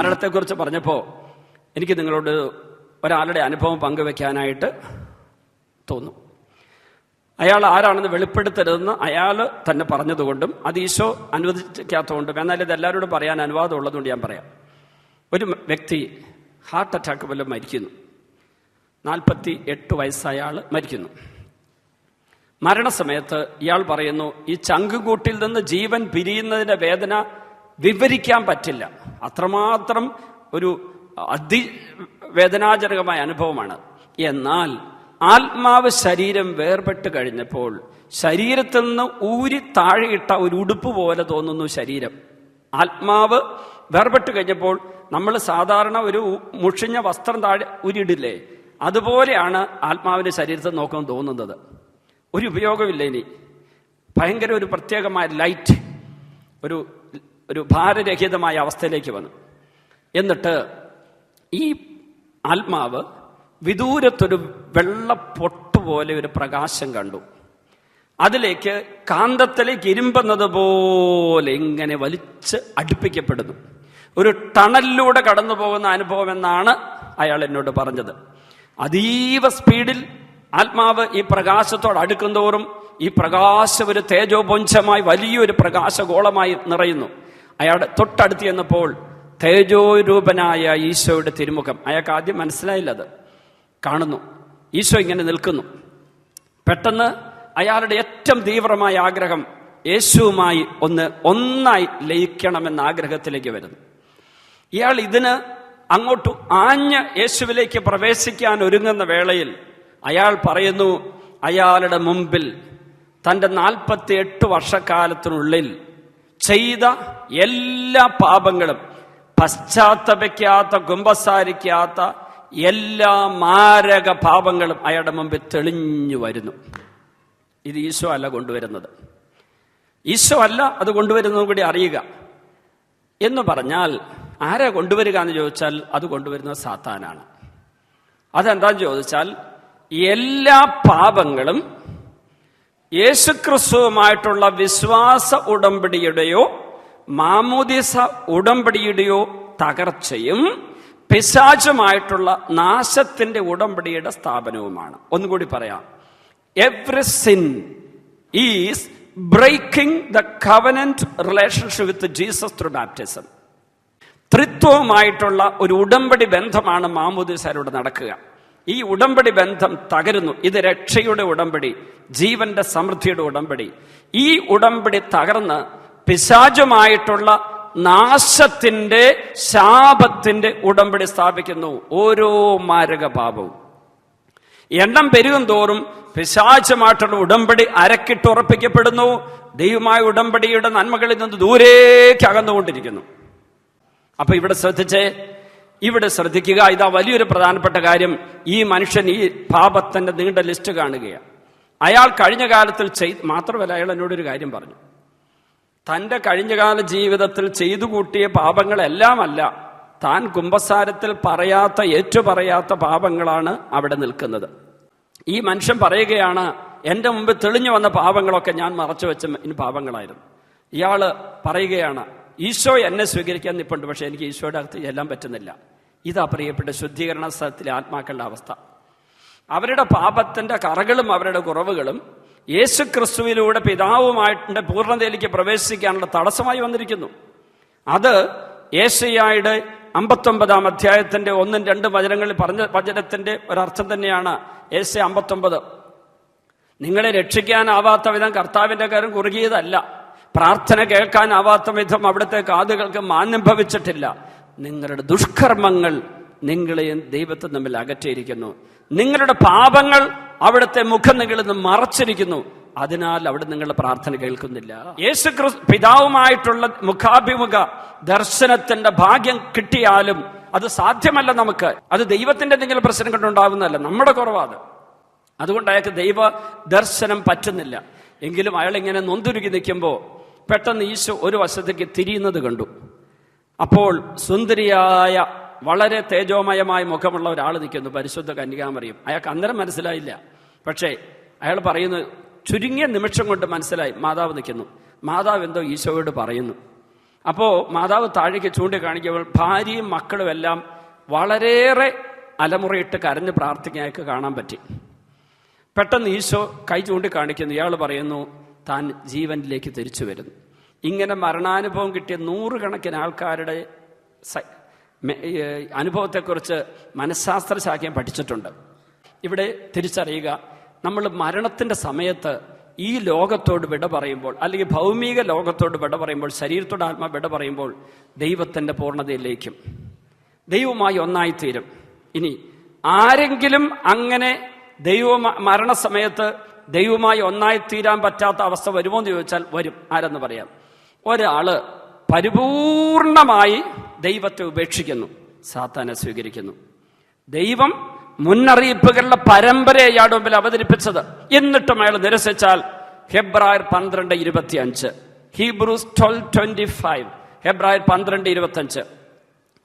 മരണത്തെക്കുറിച്ച് പറഞ്ഞപ്പോൾ എനിക്ക് നിങ്ങളോട് ഒരാളുടെ അനുഭവം പങ്കുവെക്കാനായിട്ട് തോന്നും. അയാൾ ആരാണെന്ന് വെളിപ്പെടുത്തരുതെന്ന് അയാൾ തന്നെ പറഞ്ഞതുകൊണ്ടും അത് ഈശോ അനുവദിക്കാത്തതുകൊണ്ടും എന്നാൽ ഇത് എല്ലാവരോടും പറയാൻ അനുവാദം ഉള്ളതുകൊണ്ട് ഞാൻ പറയാം. ഒരു വ്യക്തി ഹാർട്ട് അറ്റാക്ക് വല്ലതും മരിക്കുന്നു. നാൽപ്പത്തി എട്ട് വയസ്സായ മരിക്കുന്നു. മരണസമയത്ത് ഇയാൾ പറയുന്നു ഈ ചങ്കുകൂട്ടിൽ നിന്ന് ജീവൻ പിരിയുന്നതിന്റെ വേദന വിവരിക്കാൻ പറ്റില്ല. അത്രമാത്രം ഒരു അതിവേദനാജനകമായ അനുഭവമാണ്. എന്നാൽ ആത്മാവ് ശരീരം വേർപെട്ട് കഴിഞ്ഞപ്പോൾ ശരീരത്തിൽ നിന്ന് ഊരി താഴെയിട്ട ഒരു ഉടുപ്പ് പോലെ തോന്നുന്നു ശരീരം. ആത്മാവ് വേർപെട്ട് കഴിഞ്ഞപ്പോൾ നമ്മൾ സാധാരണ ഒരു മുഷിഞ്ഞ വസ്ത്രം താഴെ ഉരിയിടില്ലേ അതുപോലെയാണ് ആത്മാവിന്റെ ശരീരത്തിൽ നോക്കാൻ തോന്നുന്നത്. ഒരു ഉപയോഗമില്ല ഇനി. ഭയങ്കര ഒരു പ്രത്യേകമായ ലൈറ്റ് ഒരു ഒരു ഭാരരഹിതമായ അവസ്ഥയിലേക്ക് വന്നു. എന്നിട്ട് ഈ ആത്മാവ് വിദൂരത്തൊരു വെള്ള പൊട്ട് പോലെ ഒരു പ്രകാശം കണ്ടു. അതിലേക്ക് കാന്തത്തിലേക്ക് ഇരുമ്പുന്നത് പോലെ ഇങ്ങനെ വലിച്ച് അടുപ്പിക്കപ്പെടുന്നു. ഒരു ടണലിലൂടെ കടന്നു പോകുന്ന അനുഭവം എന്നാണ് അയാൾ എന്നോട് പറഞ്ഞത്. അതീവ സ്പീഡിൽ ആത്മാവ് ഈ പ്രകാശത്തോട് അടുക്കുന്തോറും ഈ പ്രകാശം ഒരു തേജോപുഞ്ചമായി വലിയൊരു പ്രകാശഗോളമായി നിറയുന്നു. അയാളുടെ തൊട്ടടുത്ത് ചെന്നപ്പോൾ തേജോരൂപനായ ഈശോയുടെ തിരുമുഖം. അയാൾക്ക് ആദ്യം മനസ്സിലായില്ല അത് കാണുന്നു. ഈശോ ഇങ്ങനെ നിൽക്കുന്നു. പെട്ടെന്ന് അയാളുടെ ഏറ്റവും തീവ്രമായ ആഗ്രഹം യേശുവുമായി ഒന്ന് ഒന്നായി ലയിക്കണമെന്ന ആഗ്രഹത്തിലേക്ക് വരുന്നു. ഇയാൾ ഇതിന് അങ്ങോട്ട് ആഞ്ഞ് യേശുവിലേക്ക് പ്രവേശിക്കാൻ ഒരുങ്ങുന്ന വേളയിൽ അയാൾ പറയുന്നു അയാളുടെ മുമ്പിൽ തന്റെ നാൽപ്പത്തി എട്ട് വർഷക്കാലത്തിനുള്ളിൽ ചെയ്ത എല്ലാ പാപങ്ങളും പശ്ചാത്തപിക്കാത്ത കുമ്പസാരിക്കാത്ത എല്ലാ മാരക പാപങ്ങളും അയാളുടെ മുമ്പിൽ തെളിഞ്ഞു വരുന്നു. ഇത് ഈശോ അല്ല കൊണ്ടുവരുന്നത്. ഈശോ അല്ല അത് കൊണ്ടുവരുന്നത് കൂടി അറിയുക. എന്ന് പറഞ്ഞാൽ ആരാ കൊണ്ടുവരിക എന്ന് ചോദിച്ചാൽ അത് കൊണ്ടുവരുന്നത് സാത്താനാണ്. അതെന്താന്ന് ചോദിച്ചാൽ എല്ലാ പാപങ്ങളും യേശുക്രിസ്തുവുമായിട്ടുള്ള വിശ്വാസ ഉടമ്പടിയുടെയോ മാമോദിസ ഉടമ്പടിയുടെയോ തകർച്ചയും പിശാചുമായിട്ടുള്ള നാശത്തിന്റെ ഉടമ്പടിയുടെ സ്ഥാപനവുമാണ്. ഒന്നുകൂടി പറയാം. Every sin is breaking the covenant relationship with Jesus through baptism ത്രിത്വവുമായിട്ടുള്ള ഒരു ഉടമ്പടി ബന്ധമാണ് മാമുദിസാരോട് നടക്കുക. ഈ ഉടമ്പടി ബന്ധം തകരുന്നു. ഇത് രക്ഷയുടെ ഉടമ്പടി ജീവന്റെ സമൃദ്ധിയുടെ ഉടമ്പടി. ഈ ഉടമ്പടി തകർന്ന് പിശാചുമായിട്ടുള്ള നാശത്തിന്റെ ശാപത്തിന്റെ ഉടമ്പടി സ്ഥാപിക്കുന്നു. ഓരോ മാരക പാപവും. എണ്ണം പെരുകും തോറും പിശാചമായിട്ടുള്ള ഉടമ്പടി അരക്കിട്ടുറപ്പിക്കപ്പെടുന്നു ദൈവമായ ഉടമ്പടിയുടെ നന്മകളിൽ നിന്ന് ദൂരേക്ക് അകന്നുകൊണ്ടിരിക്കുന്നു. അപ്പൊ ഇവിടെ ശ്രദ്ധിച്ചേ ഇവിടെ ശ്രദ്ധിക്കുക ഇതാ വലിയൊരു പ്രധാനപ്പെട്ട കാര്യം. ഈ മനുഷ്യൻ ഈ പാപത്തിന്റെ നീണ്ട ലിസ്റ്റ് കാണുകയാണ്. അയാൾ കഴിഞ്ഞ കാലത്തിൽ ചെയ് മാത്രമല്ല അയാൾ എന്നോടൊരു കാര്യം പറഞ്ഞു. തന്റെ കഴിഞ്ഞകാല ജീവിതത്തിൽ ചെയ്തു കൂട്ടിയ പാപങ്ങളെല്ലാമല്ല താൻ കുംഭസാരത്തിൽ പറയാത്ത ഏറ്റുപറയാത്ത പാപങ്ങളാണ് അവിടെ നിൽക്കുന്നത്. ഈ മനുഷ്യൻ പറയുകയാണ് എന്റെ മുമ്പ് തെളിഞ്ഞു വന്ന പാപങ്ങളൊക്കെ ഞാൻ മറച്ചു വെച്ച പാപങ്ങളായിരുന്നു. ഇയാൾ പറയുകയാണ് ഈശോ എന്നെ സ്വീകരിക്കാൻ നിപ്പുണ്ട് പക്ഷെ എനിക്ക് ഈശോയുടെ അകത്ത് ചെല്ലാൻ പറ്റുന്നില്ല. ഇതാ പ്രിയപ്പെട്ട ശുദ്ധീകരണ സ്ഥലത്തിലെ ആത്മാക്കളുടെ അവസ്ഥ. അവരുടെ പാപത്തിന്റെ കറകളും അവരുടെ കുറവുകളും യേശു ക്രിസ്തുവിലൂടെ പിതാവുമായിട്ട് പൂർണതയിലേക്ക് പ്രവേശിക്കാനുള്ള തടസ്സമായി വന്നിരിക്കുന്നു. അത് ഏഷ്യയുടെ അമ്പത്തൊമ്പതാം അധ്യായത്തിന്റെ ഒന്നും രണ്ടും വചനങ്ങളിൽ പറഞ്ഞ വചനത്തിന്റെ ഒരർത്ഥം തന്നെയാണ്. ഏഷ്യ അമ്പത്തൊമ്പത് നിങ്ങളെ രക്ഷിക്കാനാവാത്ത വിധം കർത്താവിന്റെ കാര്യം കുറുകിയതല്ല. പ്രാർത്ഥന കേൾക്കാനാവാത്ത വിധം അവിടുത്തെ കാതുകൾക്ക് മാന്യം ഭവിച്ചിട്ടില്ല. നിങ്ങളുടെ ദുഷ്കർമ്മങ്ങൾ നിങ്ങളെയും ദൈവത്തെ തമ്മിൽ അകറ്റിയിരിക്കുന്നു. നിങ്ങളുടെ പാപങ്ങൾ അവിടുത്തെ മുഖം നിങ്ങളിൽ നിന്ന് മറച്ചിരിക്കുന്നു. അതിനാൽ അവിടെ നിങ്ങളുടെ പ്രാർത്ഥന കേൾക്കുന്നില്ല. യേശു പിതാവുമായിട്ടുള്ള മുഖാഭിമുഖ ദർശനത്തിന്റെ ഭാഗ്യം കിട്ടിയാലും അത് സാധ്യമല്ല നമുക്ക്. അത് ദൈവത്തിന്റെ എന്തെങ്കിലും പ്രശ്നം കൊണ്ടുണ്ടാകുന്നതല്ല നമ്മുടെ കുറവാണ്. അതുകൊണ്ട് അയാൾക്ക് ദൈവ ദർശനം പറ്റുന്നില്ല. എങ്കിലും അയാൾ ഇങ്ങനെ നൊന്തുരുകി നിൽക്കുമ്പോൾ പെട്ടെന്ന് ഈശോ ഒരു വശത്തേക്ക് തിരിയുന്നത് കണ്ടു. അപ്പോൾ സുന്ദരിയായ വളരെ തേജോമയമായ മുഖമുള്ള ഒരാൾ നിൽക്കുന്നു. പരിശുദ്ധ കന്യകാമറിയും. അയാൾക്ക് അന്നേരം മനസ്സിലായില്ല. പക്ഷേ അയാൾ പറയുന്നു ചുരുങ്ങിയ നിമിഷം കൊണ്ട് മനസ്സിലായി. മാതാവ് നിൽക്കുന്നു. മാതാവ് എന്തോ ഈശോയോട് പറയുന്നു. അപ്പോൾ മാതാവ് താഴേക്ക് ചൂണ്ടിക്കാണിക്കുമ്പോൾ ഭാര്യയും മക്കളും എല്ലാം വളരെയേറെ അലമുറയിട്ട് കരഞ്ഞ് പ്രാർത്ഥിക്കാനൊക്കെ കാണാൻ പറ്റി. പെട്ടെന്ന് ഈശോ കൈ ചൂണ്ടിക്കാണിക്കുന്നു. ഇയാൾ പറയുന്നു താൻ ജീവനിലേക്ക് തിരിച്ചു വരുന്നു. ഇങ്ങനെ മരണാനുഭവം കിട്ടിയ നൂറുകണക്കിന് ആൾക്കാരുടെ അനുഭവത്തെക്കുറിച്ച് മനഃശാസ്ത്രശാഖ്യം പഠിച്ചിട്ടുണ്ട്. ഇവിടെ തിരിച്ചറിയുക നമ്മൾ മരണത്തിന്റെ സമയത്ത് ഈ ലോകത്തോട് വിട പറയുമ്പോൾ അല്ലെങ്കിൽ ഭൗമിക ലോകത്തോട് വിട പറയുമ്പോൾ ശരീരത്തോട് ആത്മാ വിട പറയുമ്പോൾ ദൈവത്തിന്റെ പൂർണതയിലേക്കും. ദൈവമായി ഒന്നായിത്തീരും. ഇനി ആരെങ്കിലും അങ്ങനെ ദൈവ മരണസമയത്ത് ദൈവമായി ഒന്നായി തീരാൻ പറ്റാത്ത അവസ്ഥ വരുമോ എന്ന് ചോദിച്ചാൽ വരും. ആരെന്ന് പറയാം? ഒരാൾ പരിപൂർണമായി ദൈവത്തെ ഉപേക്ഷിക്കുന്നു സാത്താനെ സ്വീകരിക്കുന്നു. ദൈവം മുന്നറിയിപ്പുകളുടെ പരമ്പരയാണ് മുമ്പിൽ അവതരിപ്പിച്ചത്. എന്നിട്ടും അയാൾ നിരസിച്ചാൽ ഹെബ്രായർ പന്ത്രണ്ട് ഇരുപത്തി അഞ്ച് ഹീബ്രൂസ് ട്വൽവ് ട്വന്റി ഫൈവ് ഹെബ്രായർ പന്ത്രണ്ട് ഇരുപത്തി അഞ്ച്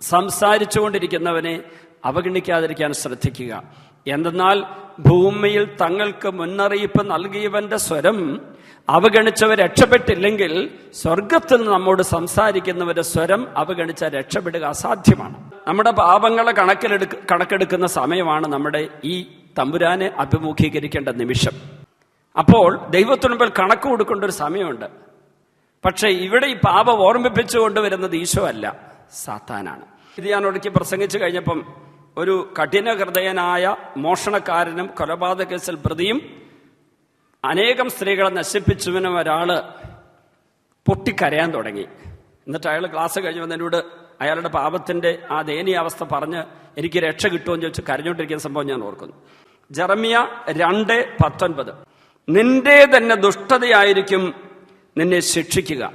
സംസാരിച്ചുകൊണ്ടിരിക്കുന്നവനെ അവഗണിക്കാതിരിക്കാൻ ശ്രദ്ധിക്കുക. എന്തെന്നാൽ ഭൂമിയിൽ തങ്ങൾക്ക് മുന്നറിയിപ്പ് നൽകിയവന്റെ സ്വരം അവഗണിച്ചവർ രക്ഷപ്പെട്ടില്ലെങ്കിൽ സ്വർഗത്തിൽ നമ്മോട് സംസാരിക്കുന്നവരുടെ സ്വരം അവഗണിച്ച രക്ഷപ്പെടുക അസാധ്യമാണ്. നമ്മുടെ പാപങ്ങളെ കണക്കിലെടുക്ക കണക്കെടുക്കുന്ന സമയമാണ് നമ്മുടെ ഈ തമ്പുരാനെ അഭിമുഖീകരിക്കേണ്ട നിമിഷം. അപ്പോൾ ദൈവത്തിനുമ്പിൽ കണക്ക് കൊടുക്കേണ്ട ഒരു സമയമുണ്ട്. പക്ഷേ ഇവിടെ ഈ പാപം ഓർമ്മിപ്പിച്ചു കൊണ്ടുവരുന്നത് ഈശോ അല്ല സാത്താനാണ്. ഇത് ഞാൻ ഒടുക്കി പ്രസംഗിച്ചു കഴിഞ്ഞപ്പം ഒരു കഠിന ഹൃദയനായ മോഷണക്കാരനും കൊലപാതക കേസിൽ പ്രതിയും അനേകം സ്ത്രീകളെ നശിപ്പിച്ചുവിനും ഒരാൾ പൊട്ടിക്കരയാൻ തുടങ്ങി. എന്നിട്ട് അയാൾ ക്ലാസ് കഴിഞ്ഞ് വന്നതിനോട് അയാളുടെ പാപത്തിന്റെ ആ ദയനീയാവസ്ഥ പറഞ്ഞ് എനിക്ക് രക്ഷ കിട്ടുമെന്ന് ചോദിച്ച് കരഞ്ഞുകൊണ്ടിരിക്കുന്ന സംഭവം ഞാൻ ഓർക്കുന്നു. ജറമിയ രണ്ട് പത്തൊൻപത്. നിന്റെ തന്നെ ദുഷ്ടതയായിരിക്കും നിന്നെ ശിക്ഷിക്കുക.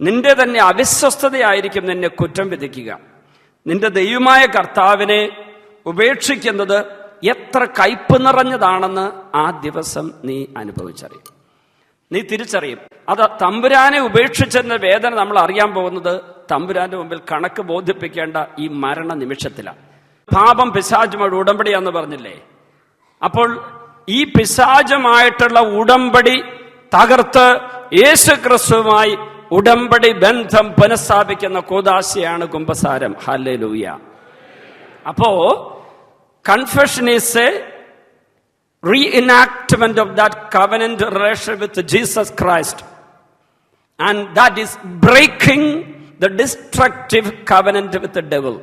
നിന്റെ തന്നെ അവിശ്വസ്തതയായിരിക്കും നിന്നെ കുറ്റം വിധിക്കുക. നിന്റെ ദൈവമായ കർത്താവിനെ ഉപേക്ഷിക്കുന്നത് എത്ര കയ്പ് നിറഞ്ഞതാണെന്ന് ആ ദിവസം നീ അനുഭവിച്ചറിയും. നീ തിരിച്ചറിയും. അത് തമ്പുരാനെ ഉപേക്ഷിച്ചെന്ന വേദന നമ്മൾ അറിയാൻ പോകുന്നത് തമ്പുരാന്റെ മുമ്പിൽ കണക്ക് ബോധിപ്പിക്കേണ്ട ഈ മരണ നിമിഷത്തിലാണ്. പാപം പിശാചുമായിട്ട് ഉടമ്പടിയാന്ന് പറഞ്ഞില്ലേ? അപ്പോൾ ഈ പിശാചുമായിട്ടുള്ള ഉടമ്പടി തകർത്ത് യേശു ക്രിസ്തുവുമായി ഉടമ്പടി ബന്ധം പുനഃസ്ഥാപിക്കുന്ന കൂതാശയാണ് കുംഭസാരം. ഹാലെ ലൂയ അപ്പോ confession is a reenactment of that covenant relation with Jesus Christ and that is breaking the destructive covenant with devil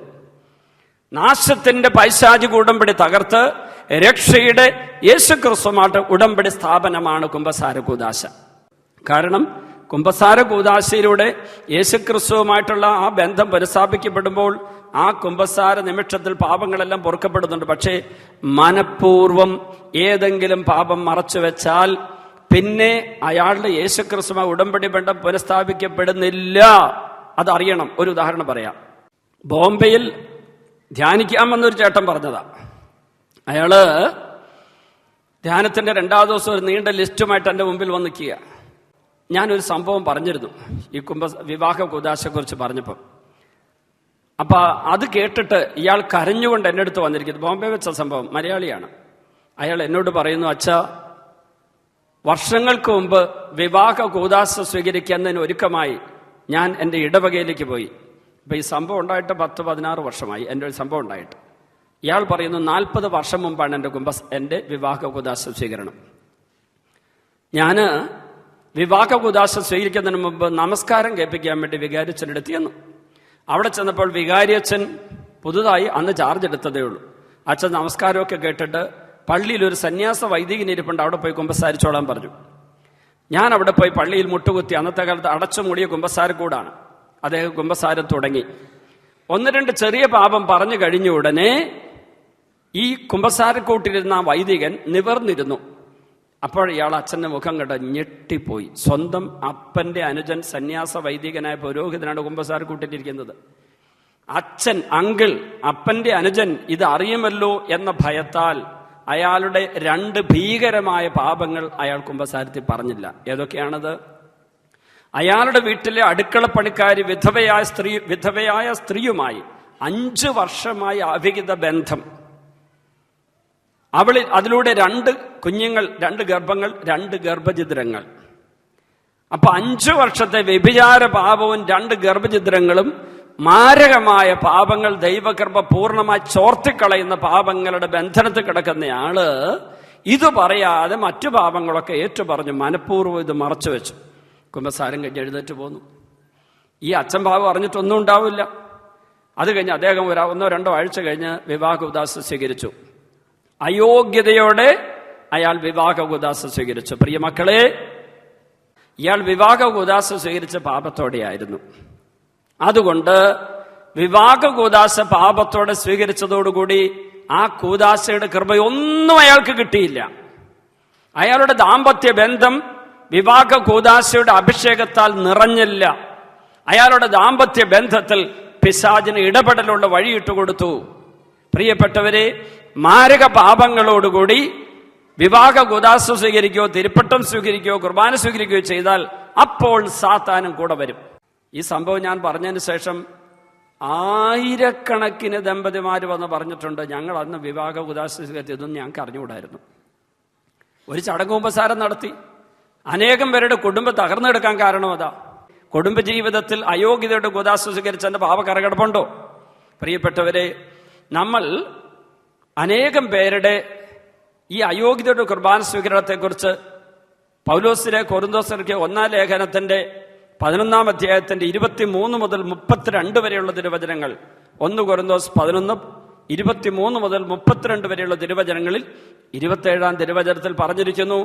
നാശത്തിന്റെ പൈശാചി ഉടമ്പടി തകർത്ത് രക്ഷയുടെ യേശുക്രിസ്തുമായിട്ട് ഉടമ്പടി സ്ഥാപനമാണ് കുംഭസാര കൂതാശ കാരണം കുംഭസാര കൂതാശയിലൂടെ യേശുക്രിസ്തുവുമായിട്ടുള്ള ആ ബന്ധം പുനഃസ്ഥാപിക്കപ്പെടുമ്പോൾ ആ കുംഭസാര നിമിഷത്തിൽ പാപങ്ങളെല്ലാം പൊറുക്കപ്പെടുന്നുണ്ട്. പക്ഷേ മനഃപൂർവം ഏതെങ്കിലും പാപം മറച്ചു വെച്ചാൽ പിന്നെ അയാളുടെ യേശുക്രിസ്തുമ ഉടമ്പടി ബന്ധം പുനഃസ്ഥാപിക്കപ്പെടുന്നില്ല. അതറിയണം. ഒരു ഉദാഹരണം പറയാം. ബോംബെയിൽ ധ്യാനിക്കാമെന്നൊരു ചേട്ടൻ പറഞ്ഞതാ. അയാൾ ധ്യാനത്തിന്റെ രണ്ടാം ദിവസം ഒരു നീണ്ട ലിസ്റ്റുമായിട്ട് എന്റെ മുമ്പിൽ വന്ന് നിൽക്കുക ഞാനൊരു സംഭവം പറഞ്ഞിരുന്നു. ഈ കുംഭ വിവാഹ കുറിച്ച് പറഞ്ഞപ്പോൾ. അപ്പോൾ അത് കേട്ടിട്ട് ഇയാൾ കരഞ്ഞുകൊണ്ട് എന്റെ അടുത്ത് വന്നിരിക്കുന്നു. ബോംബെ വെച്ച സംഭവം മലയാളിയാണ്. അയാൾ എന്നോട് പറയുന്നു അച്ഛ വർഷങ്ങൾക്ക് മുമ്പ് വിവാഹ കൂതാശ സ്വീകരിക്കുന്നതിന് ഒരുക്കമായി ഞാൻ എന്റെ ഇടവകയിലേക്ക് പോയി. ഇപ്പൊ ഈ സംഭവം ഉണ്ടായിട്ട് പത്ത് പതിനാറ് വർഷമായി. എന്റെ ഒരു സംഭവം ഉണ്ടായിട്ട്. ഇയാൾ പറയുന്നു നാൽപ്പത് വർഷം മുമ്പാണ് എന്റെ കുംഭ എന്റെ വിവാഹ കൂതാശ സ്വീകരണം. ഞാൻ വിവാഹ കൂതാശ സ്വീകരിക്കുന്നതിന് മുമ്പ് നമസ്കാരം കേൾപ്പിക്കാൻ വേണ്ടി വികാരിച്ചനെടുത്ത് ചെന്നു. അവിടെ ചെന്നപ്പോൾ വികാരിയച്ഛൻ പുതുതായി അന്ന് ചാർജ് എടുത്തതേ ഉള്ളൂ. അച്ഛൻ നമസ്കാരമൊക്കെ കേട്ടിട്ട് പള്ളിയിൽ ഒരു സന്യാസ വൈദികനിരിപ്പുണ്ട് അവിടെ പോയി കുമ്പസാരിച്ചോളാൻ പറഞ്ഞു. ഞാൻ അവിടെ പോയി പള്ളിയിൽ മുട്ടുകുത്തി അന്നത്തെ കാലത്ത് അടച്ചു മൂടിയ കുമ്പസാരക്കൂടാണ് അദ്ദേഹം കുമ്പസാരം തുടങ്ങി. ഒന്ന് രണ്ട് ചെറിയ പാപം പറഞ്ഞു കഴിഞ്ഞ ഉടനെ ഈ കുമ്പസാരക്കൂട്ടിലിരുന്ന ആ വൈദികൻ നിവർന്നിരുന്നു. അപ്പോൾ ഇയാൾ അച്ഛന്റെ മുഖം കണ്ട? ഞെട്ടിപ്പോയി. സ്വന്തം അപ്പന്റെ അനുജൻ സന്യാസ വൈദികനായ പുരോഹിതനാണ് കുമ്പസാർ കൂട്ടിട്ടിരിക്കുന്നത് അച്ഛൻ അങ്കിൾ അപ്പന്റെ അനുജൻ ഇത് അറിയുമല്ലോ എന്ന ഭയത്താൽ അയാളുടെ രണ്ട് ഭീകരമായ പാപങ്ങൾ അയാൾ കുമ്പസാരത്തിൽ പറഞ്ഞില്ല. ഏതൊക്കെയാണത്? അയാളുടെ വീട്ടിലെ അടുക്കള പണിക്കാരി വിധവയായ സ്ത്രീ വിധവയായ സ്ത്രീയുമായി അഞ്ച് വർഷമായി അവിഹിത ബന്ധം. അവളിൽ അതിലൂടെ രണ്ട് കുഞ്ഞുങ്ങൾ രണ്ട് ഗർഭങ്ങൾ രണ്ട് ഗർഭചിത്രങ്ങൾ. അപ്പൊ അഞ്ചു വർഷത്തെ വ്യഭിചാര പാപവും രണ്ട് ഗർഭചിത്രങ്ങളും മാരകമായ പാപങ്ങൾ ദൈവകൃപ പൂർണമായി ചോർത്തിക്കളയുന്ന പാപങ്ങളുടെ ബന്ധനത്തിൽ കിടക്കുന്നയാൾ ഇത് പറയാതെ മറ്റു പാപങ്ങളൊക്കെ ഏറ്റു പറഞ്ഞു മനഃപൂർവം ഇത് മറച്ചു വെച്ചു. കുമ്പസാരം കഴിഞ്ഞ് എഴുന്നേറ്റ് പോന്നു. ഈ അച്ഛൻ പാപം അറിഞ്ഞിട്ടൊന്നും ഉണ്ടാവില്ല. അത് കഴിഞ്ഞ് അദ്ദേഹം ഒരു ഒന്നോ രണ്ടോ ആഴ്ച കഴിഞ്ഞ് വിവാഹ ഉദാസ സ്വീകരിച്ചു. അയോഗ്യതയോടെ അയാൾ വിവാഹ ഉദാസ സ്വീകരിച്ചു. പ്രിയ മക്കളെ ഇയാൾ വിവാഹ ഉദാസ സ്വീകരിച്ച പാപത്തോടെയായിരുന്നു. അതുകൊണ്ട് വിവാഹ കൂദാശ പാപത്തോടെ സ്വീകരിച്ചതോടുകൂടി ആ കൂദാശയുടെ കൃപയൊന്നും അയാൾക്ക് കിട്ടിയില്ല. അയാളുടെ ദാമ്പത്യ ബന്ധം വിവാഹ കൂദാശയുടെ അഭിഷേകത്താൽ നിറഞ്ഞില്ല. അയാളുടെ ദാമ്പത്യ ബന്ധത്തിൽ പിശാചിന് ഇടപെടലുള്ള വഴിയിട്ട് കൊടുത്തു പ്രിയപ്പെട്ടവരെ മാരക പാപങ്ങളോടുകൂടി വിവാഹ ഗുദാസ സ്വീകരിക്കുകയോ തിരുപ്പട്ടം സ്വീകരിക്കുകയോ കുർബാന സ്വീകരിക്കുകയോ ചെയ്താൽ അപ്പോൾ സാത്താനും കൂടെ വരും. ഈ സംഭവം ഞാൻ പറഞ്ഞതിന് ശേഷം ആയിരക്കണക്കിന് ദമ്പതിമാർ വന്ന് പറഞ്ഞിട്ടുണ്ട് ഞങ്ങൾ അന്ന് വിവാഹ ഗുദാസ് സ്വീകരിച്ചു ഇതൊന്നും ഞങ്ങൾക്ക് അറിഞ്ഞുകൂടായിരുന്നു. ഒരു ചടങ്ങ് ഉപസാരം നടത്തി. അനേകം പേരുടെ കുടുംബം തകർന്നെടുക്കാൻ കാരണം അതാ. കുടുംബജീവിതത്തിൽ അയോഗ്യതയുടെ ഗുദാസ് സ്വീകരിച്ചതിന്റെ പാപ കറകടപ്പുണ്ടോ പ്രിയപ്പെട്ടവരെ നമ്മൾ അനേകം പേരുടെ ഈ അയോഗ്യതയുടെ കുർബാന സ്വീകരണത്തെക്കുറിച്ച് പൗലോസിലെ കൊറിന്തോസിലേക്ക് ഒന്നാം ലേഖനത്തിന്റെ പതിനൊന്നാം അധ്യായത്തിന്റെ ഇരുപത്തിമൂന്ന് മുതൽ മുപ്പത്തിരണ്ട് വരെയുള്ള തിരുവചനങ്ങൾ. ഒന്ന് കൊറിന്തോസ് പതിനൊന്ന് ഇരുപത്തിമൂന്ന് മുതൽ മുപ്പത്തിരണ്ട് വരെയുള്ള തിരുവചനങ്ങളിൽ ഇരുപത്തേഴാം തിരുവചനത്തിൽ പറഞ്ഞിരിക്കുന്നു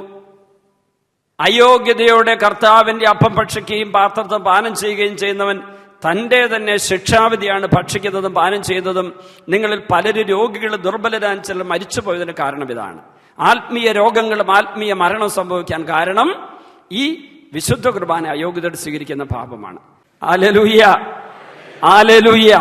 അയോഗ്യതയോടെ കർത്താവിന്റെ അപ്പം ഭക്ഷിക്കുകയും പാത്രത്തെ പാനം ചെയ്യുകയും ചെയ്യുന്നവൻ തന്റെ തന്നെ ശിക്ഷാവിധിയാണ് ഭക്ഷിക്കുന്നതും പാനം ചെയ്യുന്നതും നിങ്ങളിൽ പലരും രോഗികൾ ദുർബലരാൻ ചിലർ മരിച്ചു പോയതിന് കാരണം ഇതാണ്. ആത്മീയ രോഗങ്ങളും ആത്മീയ മരണം സംഭവിക്കാൻ കാരണം ഈ വിശുദ്ധ കുർബാന അയോഗ്യതയുടെ സ്വീകരിക്കുന്ന പാപമാണ്. Alleluia alleluia